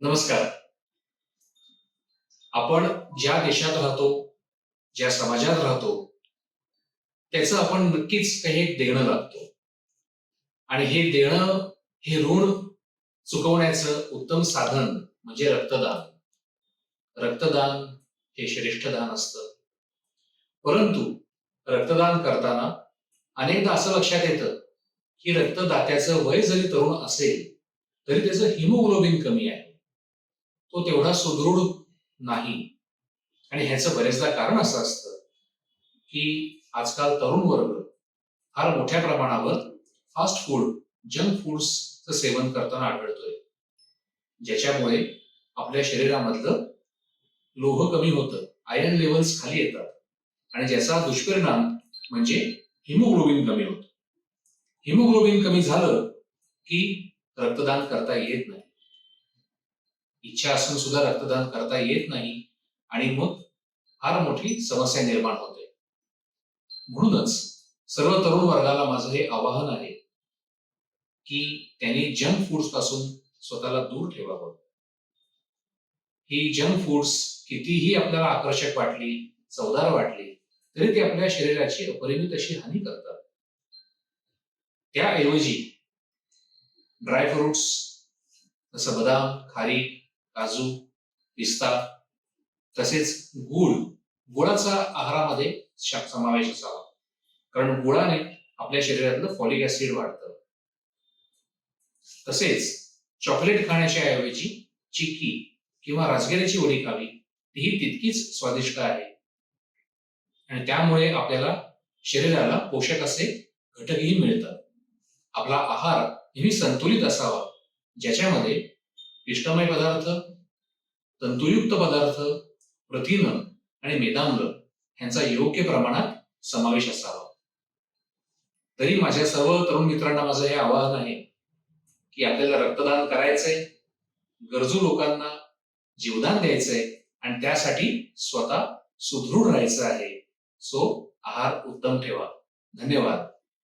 नमस्कार. आपण ज्या देशात राहतो ज्या समाजात राहतो त्याचं आपण नक्कीच काही एक देणं लागतो. आणि हे देणं हे ऋण चुकवण्याचं उत्तम साधन म्हणजे रक्तदान. रक्तदान हे श्रेष्ठ दान असतं. परंतु रक्तदान करताना अनेकदा असं लक्षात येतं की रक्तदात्याचं वय जरी तरुण असेल तरी त्याचं हिमोग्लोबिन कमी आहे. तो तेवढा सुदृढ नाही. आणि ह्याचं बरेचदा कारण असं असतं की आजकाल तरुण वर्ग फार मोठ्या प्रमाणावर फास्ट फूड जंक फूड्सचं सेवन करताना आढळतोय. ज्याच्यामुळे आपल्या शरीरामधलं लोह कमी होतं आयर्न लेवल्स खाली येतात आणि ज्याचा दुष्परिणाम म्हणजे हिमोग्लोबिन कमी होतं. हिमोग्लोबिन कमी झालं की रक्तदान करता येत नाही. इच्छा असून सुद्धा रक्तदान करता येत नाही आणि मग फार मोठी समस्या निर्माण होते. म्हणूनच सर्व तरुण वर्गाला माझं हे आवाहन आहे की त्यांनी जंक फूड्सपासून स्वतःला दूर ठेवावं. ही जंक फूड्स कितीही आपल्याला आकर्षक वाटली चवदार वाटली तरी ते आपल्या शरीराची अपरिमित अशी हानी करतात. त्याऐवजी ड्रायफ्रुट्स जसं बदाम खारीक काजू पिस्ता तसेच गुळ गुळाचा आहारामध्ये समावेश असावा. कारण गुळाने आपल्या शरीरातलं फॉलिक ऍसिड वाढतं. तसेच चॉकलेट खाण्याच्या ऐवजी चिक्की किंवा राजगिऱ्याची वडी खावी तीही तितकीच स्वादिष्ट आहे. आणि त्यामुळे आपल्याला शरीराला पोषक असे घटकही मिळतात. आपला आहार नेहमी संतुलित असावा ज्याच्यामध्ये पिष्टमय पदार्थ तंतुयुक्त पदार्थ प्रथिन आणि मेदाम्ल यांचा योग्य प्रमाणात समावेश असावा. तरी माझ्या सर्व तरुण मित्रांना माझं हे आवाहन आहे की आपल्याला रक्तदान करायचंय गरजू लोकांना जीवदान द्यायचंय आणि त्यासाठी स्वतः सुदृढ राहायचं आहे. सो आहार उत्तम ठेवा. धन्यवाद.